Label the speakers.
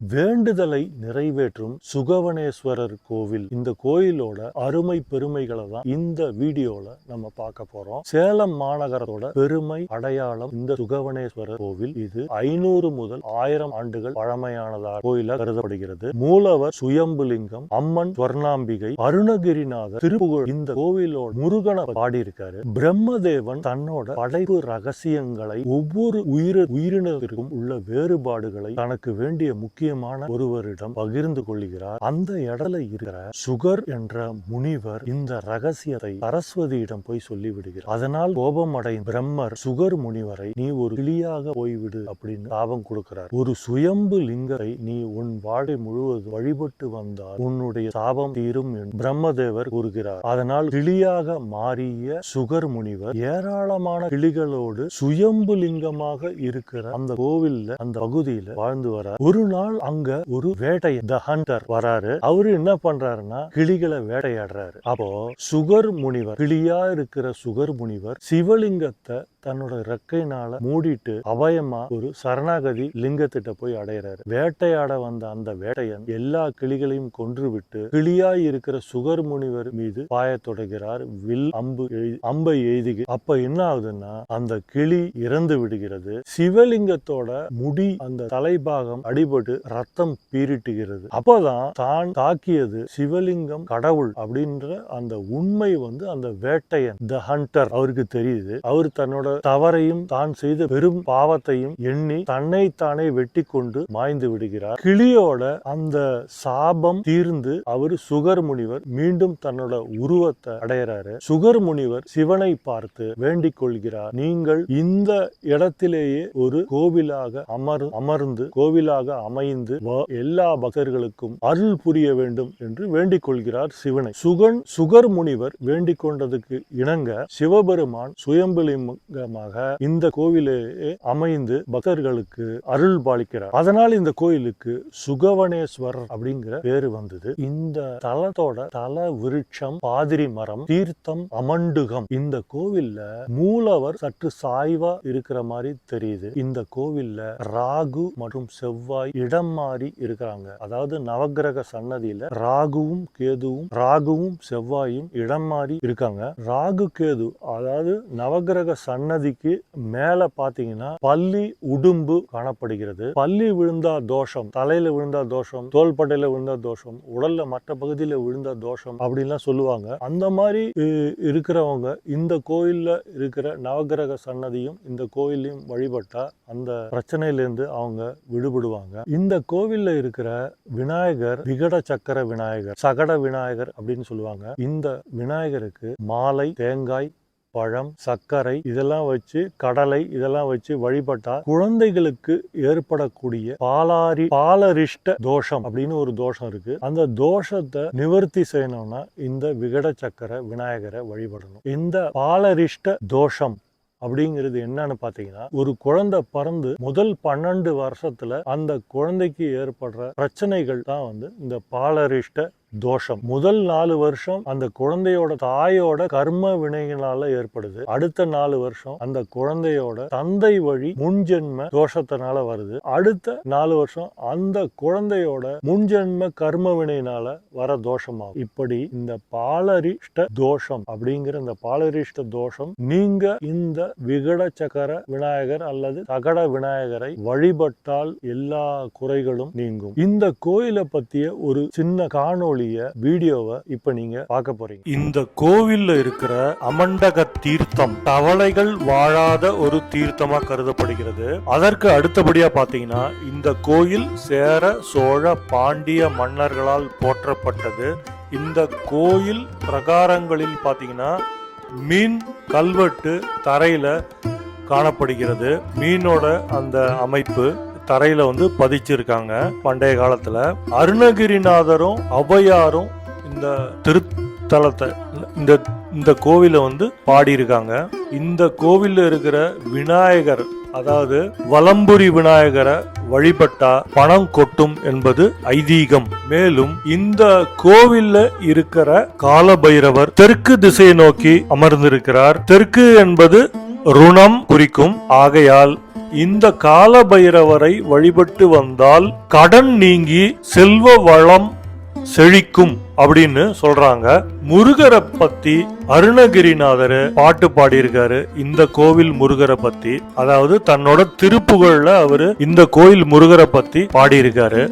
Speaker 1: வேண்டுதலை நிறைவேற்றும் சுகவனேஸ்வரர் கோவில் இந்த கோயிலோட அருமை பெருமைகளை தான் இந்த வீடியோல நம்ம பார்க்க போறோம். சேலம் மாநகரத்தோட பெருமை அடையாளம் இந்த சுகவனேஸ்வரர் கோவில். இது ஐநூறு முதல் ஆயிரம் ஆண்டுகள் பழமையானதாக கோயில கருதப்படுகிறது. மூலவர் சுயம்புலிங்கம் அம்மன் ஸ்வர்ணாம்பிகை அருணகிரிநாதர் திருப்புகழ் இந்த கோவிலோட முருகனை பாடியிருக்காரு. பிரம்மதேவன் தன்னோட படைப்பு ரகசியங்களை ஒவ்வொரு உயிர உயிரினத்திற்கும் உள்ள வேறுபாடுகளை தனக்கு வேண்டிய முக்கியமான ஒருவரிடம் பகிர்ந்து கொள்கிறார். அந்த இடத்துல இருக்கிற சுகர் என்ற முனிவர் இந்த ரகசியத்தை சரஸ்வதியிடம் போய் சொல்லிவிடுகிறார். அதனால் கோபமடையும் பிரம்மர் சுகர் முனிவரை நீ ஒரு கிளியாக போய்விடு அப்படின்னு லாபம் கொடுக்கிறார். ஒரு சுயம்பு லிங்கத்தை நீ உன் வாழ்க்கை முழுவதும் வழிபட்டு வந்தால் உன்னுடைய சாபம் தீரும் என்று பிரம்மதேவர் கூறுகிறார். அதனால் கிளியாக மாறிய சுகர் முனிவர் ஏராளமான கிளிகளோடு சுயம்பு லிங்கமாக இருக்கிற அந்த கோவில்ல அந்த பகுதியில வாழ்ந்து வர ஒரு நாள் அங்க ஒரு வேட்டை த ஹண்டர் வராரு. அவரு என்ன பண்றாருன்னா கிளிகளை வேட்டையாடுறாரு. அப்போ சுகர் முனிவர் கிளியா இருக்கிற சுகர் முனிவர் சிவலிங்கத்தை தன்னோட ரெக்கையினால மூடிட்டு அபயமா ஒரு சரணாகதி லிங்கத்திட்ட போய் அடையிறாரு. வேட்டையாட வந்த அந்த வேட்டையன் எல்லா கிளிகளையும் கொன்று விட்டு கிளியாய் இருக்கிற சுகர் முனிவர் மீது பாய தொடங்கிறார் வில் அம்பு அம்பை எய்து அப்ப என்ன ஆகுதுன்னா அந்த கிளி இறந்து விடுகிறது. சிவலிங்கத்தோட முடி அந்த தலைபாகம் அடிபட்டு ரத்தம் பீரிட்டுகிறது. அப்பதான் தான் தாக்கியது சிவலிங்கம் கடவுள் அப்படின்ற அந்த உண்மை வந்து அந்த வேட்டையன் த ஹண்டர் அவருக்கு தெரியுது. அவர் தன்னோட தவறையும் தான் செய்த பெரும் பாவத்தையும் எண்ணி தன்னை தானே வெட்டி கொண்டு மாய்ந்து விடுகிறார். கிளியோட அந்த சாபம் தீர்ந்து அவர் சுகர் முனிவர் மீண்டும் தன்னோட உருவத்தை அடையிறாரு. சுகர் முனிவர் சிவனை பார்த்து வேண்டிக் கொள்கிறார். நீங்கள் இந்த இடத்திலேயே ஒரு கோவிலாக அமர் அமர்ந்து கோவிலாக அமைந்து வ- எல்லா பக்தர்களுக்கும் அருள் புரிய வேண்டும் என்று வேண்டிக் கொள்கிறார் சிவனை. சுகன் சுகர் முனிவர் வேண்டிக் கொண்டதுக்கு இணங்க சிவபெருமான் சுயம்பலிங்கமாக இந்த கோவிலே அமைந்து பக்தர்களுக்கு அருள் பாலிக்கிறார். அதனால் இந்த கோயிலுக்கு சுகவனேஸ்வரர் அப்படிங்கிற பேரு வந்தது. இந்த தலத்தோட தல விருட்சம் பாதிரி மரம் தீர்த்தம் அமண்டுகம் இந்த கோவில்ல மூலவர் சற்று சாய்வா இருக்கிற மாதிரி தெரியுது. இந்த கோவில்ல ராகு மற்றும் செவ்வாய் இடம் மாறி இருக்கிறாங்க. அதாவது நவக்கிரக சன்னதியில ராகுவும் கேதுவும் ராகுவும் செவ்வாயும் இடம் மாறி இருக்காங்க. ராகு கேது அதாவது நவக்கிரக சன்னதிக்கு மேல பாத்தீங்கன்னா பள்ளி உடும்பு காணப்படுகிறது. பள்ளி விழுந்தா தோஷம் தலையில விழுந்தா தோஷம் தோள்பட்டையில விழுந்தா தோஷம் உடல்ல மற்ற பகுதியில விழுந்தா தோஷம் அப்படின்லாம் சொல்லுவாங்க. அந்த மாதிரி இருக்கிறவங்க இந்த கோயில்ல இருக்கிற நவக்கிரக சன்னதியும் இந்த கோயிலையும் வழிபட்டா அந்த பிரச்சனையிலிருந்து அவங்க விடுபடுவாங்க. இந்த கோவில்ல இருக்கிற விநாயகர் விகட சக்கர விநாயகர் சகட விநாயகர் அப்படின்னு சொல்லுவாங்க. இந்த விநாயகருக்கு மாலை தேங்காய் பழம் சர்க்கரை இதெல்லாம் வச்சு கடலை இதெல்லாம் வச்சு வழிபட்டா குழந்தைகளுக்கு ஏற்படக்கூடிய பாலாரி பாலரிஷ்ட தோஷம் அப்படின்னு ஒரு தோஷம் இருக்கு. அந்த தோஷத்தை நிவர்த்தி செய்யணும்னா இந்த விகட சக்கர விநாயகரை வழிபடணும். இந்த பாலரிஷ்ட தோஷம் அப்படிங்கிறது என்னன்னு பார்த்தீங்கன்னா ஒரு குழந்தை பிறந்து முதல் பன்னெண்டு வருஷத்துல அந்த குழந்தைக்கு ஏற்படுற பிரச்சனைகள் தான் வந்து இந்த பாலரிஷ்ட தோஷம். முதல் நாலு வருஷம் அந்த குழந்தையோட தாயோட கர்ம வினைகளால ஏற்படுது. அடுத்த நாலு வருஷம் அந்த குழந்தையோட தந்தை வழி முன்ஜென்ம தோஷத்தினால வருது. அடுத்த நாலு வருஷம் அந்த குழந்தையோட முன்ஜென்ம கர்ம வினையினால வர தோஷமாகும். இப்படி இந்த பாலரிஷ்ட தோஷம் அப்படிங்கிற இந்த பாலரிஷ்ட தோஷம் நீங்க இந்த விகட சக்கர விநாயகர் அல்லது தகட விநாயகரை வழிபட்டால் எல்லா குறைகளும் நீங்கும். இந்த கோயிலை பத்திய ஒரு சின்ன காணொளிய வீடியோவை இப்ப நீங்க பார்க்க போறீங்க. இந்த கோவில்ல இருக்கிற அமண்டக தீர்த்தம் தவளைகள் வாழாத ஒரு தீர்த்தமா கருதப்படுகிறது. அதற்கு அடுத்தபடியா பாத்தீங்கன்னா இந்த கோயில் சேர சோழ பாண்டிய மன்னர்களால் போற்றப்பட்டது. இந்த கோயில் பிரகாரங்களில் பாத்தீங்கன்னா மீன் கல்வெட்டு தரையில காணப்படுகிறது. மீனோட அந்த அமைப்பு தரையில வந்து பதிச்சிருக்காங்க. பண்டைய காலத்துல அருணகிரிநாதரும் ஔவையாரும் இந்த திருத்தலத்தை இந்த இந்த கோவிலை வந்து பாடியிருக்காங்க. இந்த கோவிலில் இருக்கிற விநாயகர் அதாவது வலம்புரி விநாயகரை வழிபட்டா பணம் கொட்டும் என்பது ஐதீகம். மேலும் இந்த கோவில்ல இருக்கிற காலபைரவர் தெற்கு திசையை நோக்கி அமர்ந்திருக்கிறார். தெற்கு என்பது ருணம் குறிக்கும். ஆகையால் இந்த கால பைரவரை வழிபட்டு வந்தால் கடன் நீங்கி செல்வ வளம் செழிக்கும் அப்படின்னு சொல்றாங்க. முருகரை பத்தி அருணகிரிநாதர் பாட்டு பாடியிருக்காரு. இந்த கோவில் முருகரை பத்தி. அதாவது தன்னோட திருப்புகழ்ல அவரு இந்த கோயில் முருகரை பத்தி பாடியிருக்காரு.